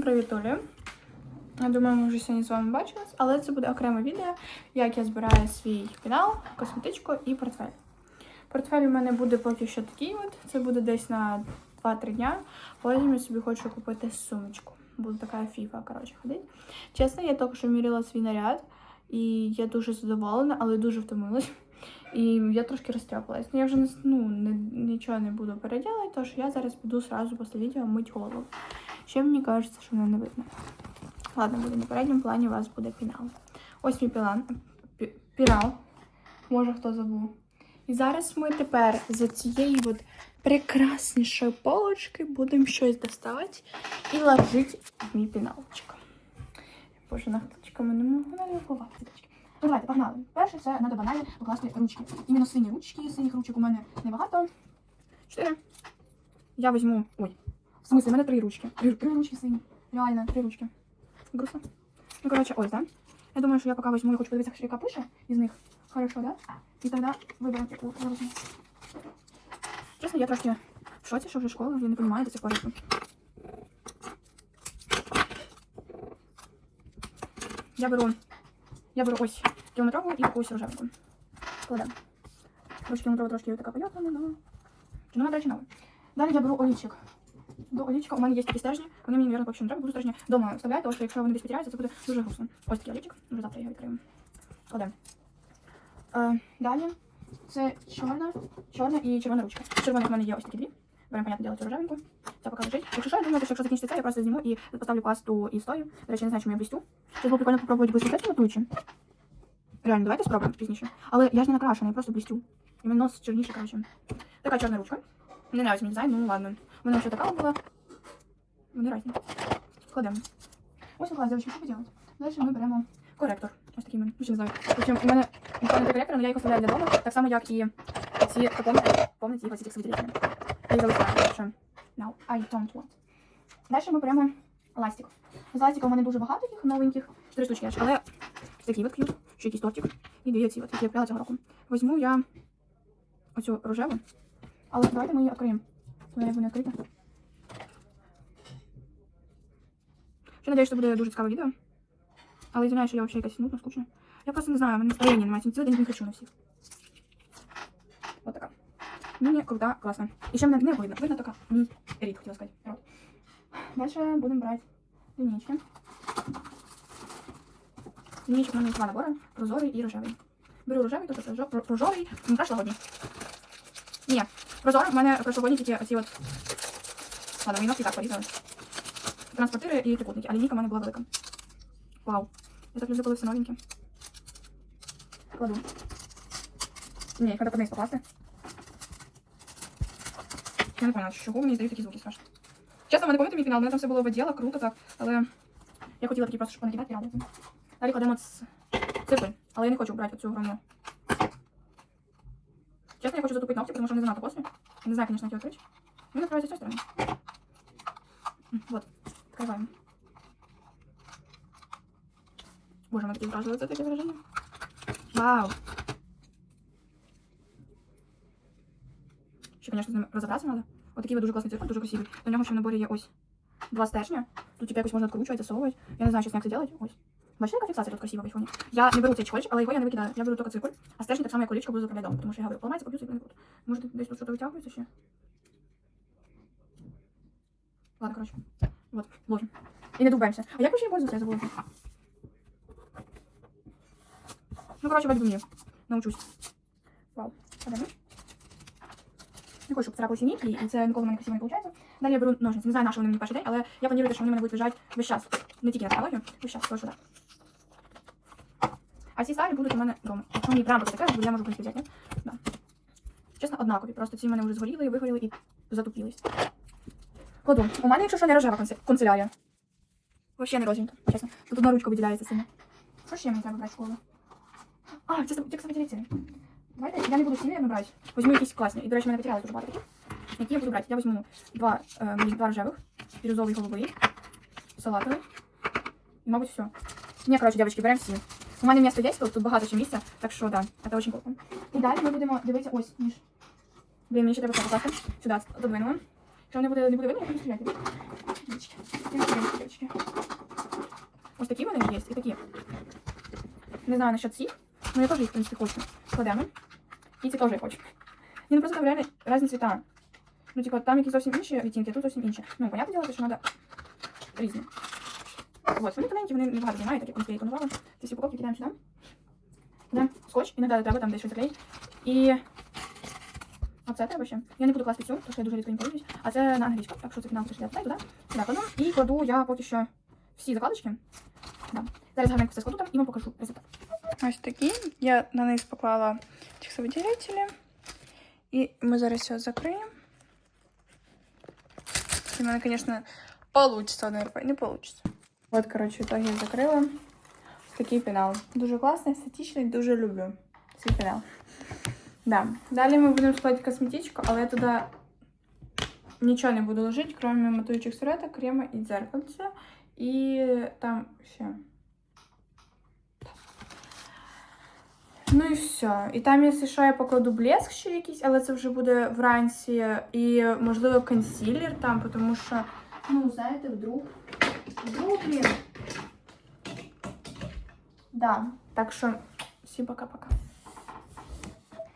Привіт, Олі. Я думаю, ми вже сьогодні з вами бачились, але це буде окреме відео, як я збираю свій пінал, косметичку і портфель. Портфель у мене буде поки що такий от. Це буде десь на 2-3 дня. Потім я собі хочу купити сумочку. Буде така фіфа, коротше, ходить. Чесно, я тільки що міряла свій наряд, і я дуже задоволена, але дуже втомилась. І я трошки розтряпалась. Ну, я вже ну, не, нічого не буду переділати, тож я зараз піду сразу після відео мить голову. Ще мені кажеться, що мене не видно. Ладно, буде на передньому плані у вас буде пінал. Ось мій пілан, пі- пінал. Може хто забув. І зараз ми тепер за цієї от прекраснішої полочки будемо щось доставати і ложити в мій піналчик. Боже, нахточками не можу налюбувати. Ну, давайте, погнали. Перше, це треба банально покласти ручки. Іменно сині ручки, синіх ручок у мене небагато. Чотири. Я візьму. Ой. В смысле, у мене три ручки. Три, три ручки сині. Реально, три ручки. Грустно. Ну, коротше, ось, да? Я думаю, що я поки візьму, я хочу подивитися, що яка пише із них. Хорошо, да? І тоді виберемо, яку я візьму. Чесно, я трошки в шоці, що вже школа, я не розумію до цих пор. Я беру, я беру ось кілометрову і ось рожевеньку. Кладемо. Ось кілометрова трошки така пойотана, но... Чи вона, до речі, нова. Далі я беру олівчик. До олівчика у мене є такі стержні. Вони мені, мабуть, поки не треба, буду стержні дома вставляти, тому що якщо вони десь потеряються, це буде дуже грустно. Ось такий олівчик. Вже завтра його відкрию. Кладемо. Е, далі це чорна, чорна і червона ручка. Червоних в мене є ось такі дві. Беремо, понятне діло, цю рожевеньку. Це поки лежить. Якщо що, я думаю, що якщо закінчиться я просто зніму і поставлю пасту і стою. До речі, не знаю, чому я блістю. Це було прикольно попробувати блисту теж матуючи. Реально, давайте спробуємо пізніше. Але я ж не накрашена, я просто блістю. І мій нос чорніший, коротше. Така чорна ручка. Не нравится мені дизайн, ну ладно. Мене ще така була. Вони різні. Кладемо. Ось уклад, девочки, що поделать? Далі ми беремо коректор. Ось такий мене. Ще не знаю. Причому у мене ніколи не коректор, але я їх оставляю для дому. Так само, як і ці, помните, помните їх ось цих світилів. Я їх залишаю, що no, I don't want. Далі ми беремо ластик. З ластика у мене дуже багато їх новеньких. Чотири штучки аж, але такий от ще якийсь тортик. І дві оці які я купила цього року. Візьму я оцю рожеву. Але давайте ми її відкриємо. Вона як буде відкрита. Ще надіюсь, що буде дуже цікаве відео. Але знаю, що я взагалі якась нудна, скучна. Я просто не знаю, у мене настроєння немає. Цілий день не хочу на всіх. Ось така. Мені крута, класна. І ще мене не видно. Видно тільки мій рід, хотіла сказати. Рот. Далі будемо брати лінійки. Лінійки в мене два набори. Прозорий і рожевий. Беру рожевий, прозо- прозорий, не прошлогодній. Ні, прозоро в мене прошлогодні тільки оці от. Ладно, мої ногті так порізали. Транспортири і трикутники, а лінійка в мене була велика. Вау. Я так люблю, коли все новеньке. Кладу. Ні, треба під низ покласти. Я не поняла, чого мені здають такі звуки страшно. Чесно, ви не пам'ятаєте мій фінал, у мене там все було виділо, круто так, але я хотіла такі просто, щоб понакидати піраміди. Далі кладемо ц- цифри, але я не хочу брати цю громну. Честно, я хочу затупить ногти, потому что он не занадто после. Я не знаю, конечно, как его открыть. Ну, открывается с той стороны. М, Вот, открываем. Боже, она такие враживаются, такие выражения. Вау. Ще, конечно, з ним розібратися треба. Ось такий от дуже класний циркуль, дуже красивий. До нього ще в наборі є ось два стержня. Тут типу якось можна відкручувати, засовувати. Я не знаю, чесно, як це робити. Ось. Бачите, яка фіксація тут красива в айфоні? Я не беру цей чехольчик, але його я не викидаю. Я беру тільки циркуль, а стержень так само, як колічко, буду заправляти дома, тому що я говорю, поламається, поб'юся і не буду. Може, десь тут щось витягується ще? Ладно, короче. Вот, ложим. И не дубаемся. А як їм пользоваться, я забула. Ну, короче, возьму мне. Научусь. Вау. Подожди. Не хочу, щоб царапалися ніки, і це ніколи в мене красиво не виходить. Далі я беру ножниці. Не знаю, на що вони мені перший день, але я планую, що вони в мене будуть лежати весь час. Не тільки на психологію, весь час, тож так. А ці старі будуть у мене вдома. Якщо мені прямо таке, то я можу в принципі взяти. Да. Чесно, однакові. Просто ці в мене вже згоріли, вигоріли і затупились. Кладу. У мене, якщо що, не рожева канцелярія. Вообще не розовенька, чесно. Тут одна ручка виділяється сильно. Що ще мені треба брати в школу? А, це тільки текст матеріалів. Давайте, я не буду сильно брати. Візьму якісь класні. І, до речі, мене потеряли дуже багато таких. Які я буду брати? Я візьму два, е, два рожевих, бірюзовий голубий, салатовий. І, мабуть, все. Ні, коротше, дівчатки, беремо всі. У мене місто є, тут, багато ще місця, так що, да, це дуже круто. І далі ми будемо дивитися ось, ніж. Блін, мені ще треба це покласти. Сюди, задвинула. Якщо не буде, не буде видно, я буду стріляти. Дівчатки. Ось такі вони є, і такі. Не знаю насчет цих, але я теж їх, в принципі, хочу. Кладемо. І ці теж я хочу. Ні, ну просто там реально різні цвіта. Ну, типа, там якісь зовсім інші відтінки, а тут зовсім інші. Ну, понятне діло, що треба різні. Вот, вони тоненькі, вони не багато займають, так як я і планувала. Ці всі упаковки кидаємо сюди. Кидаємо скотч, іноді треба там десь щось заклеїти. І оце треба ще. Я не буду класти цю, тому що я дуже рідко не пользуюсь. А це на англійську, так що це фінал, що туди, туди. Сюди кладу. І кладу я поки що всі закладочки. Да. Зараз гарненько все складу там і вам покажу результат. Ось такі. Я на низ поклала текстовиділителі. І ми зараз все закриємо. У мене, звісно, на РП, не получится. От, коротше, в итоге я закрила. Такий пенал. Дуже класний, естетичний, дуже люблю цей пенал. Да. Далі ми будемо складати косметичку, але я туди нічого не буду ложити, крім матуючих сереток, крема і дзеркальця. І там ще. Ну і все. І там, якщо що, я покладу блеск ще якийсь, але це вже буде вранці. І, можливо, консилер там, тому що, ну, знаєте, вдруг. Вдруг. Да. Так що, всім пока-пока.